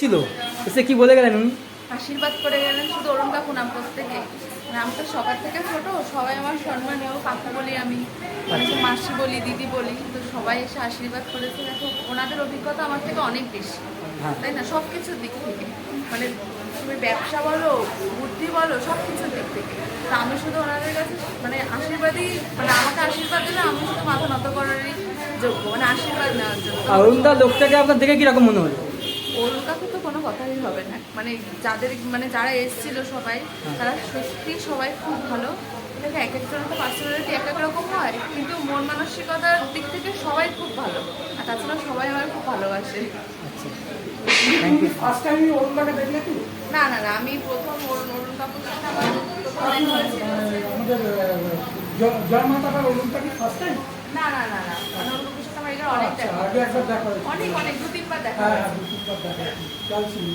ছিল? সে কি বলে গেলেন? উনি আশীর্বাদ করে গেলেন শুধু অরুণ কাকু নাম প্রত্যেকে। মানে আমি তো সবার থেকে ছোট সবাই আমার সম্মানীয় কাকু বলি আমি অনেকে মাসি বলি দিদি বলি তো সবাই এসে আশীর্বাদ করেছে। দেখো ওনাদের অভিজ্ঞতা আমার থেকে অনেক বেশি হ্যাঁ। তাই না? সব কিছুর দিক থেকে। মানে তুমি ব্যবসা বলো বুদ্ধি বলো সব কিছুর দিক থেকে। তো আমি শুধু ওনাদের কাছে মানে আশীর্বাদই মানে আমাকে আশীর্বাদ দিলে আমি শুধু মাথা নত করারই যোগ্য মানে আশীর্বাদ নেওয়ার জন্য অরুণদা লোকটাকে আপনার দেখে কীরকম মনে হলো? কাছে তো কোনো কথাই হবে না। মানে যাদের মানে যারা এসেছিল সবাই তারা সত্যি সবাই খুব ভালো। দেখে এক একজনের তো পার্সোনালিটি এক এক রকম হয় কিন্তু মন মানসিকতার দিক থেকে সবাই খুব ভালো। আর তাছাড়া সবাই আমার খুব ভালোবাসে। আচ্ছা। থ্যাংক ইউ ফার্স্ট টাইম অরুণদাকে দেখলে কি না না না আমি প্রথম অরুণ কাপুর না না না না মানে অরুণ কাপুর সাথে আমার অনেক আচ্ছা। দেখা আগে একবার দেখা অনেক অনেক দু তিনবার দেখা হ্যাঁ দু তিনবার দেখা ছিল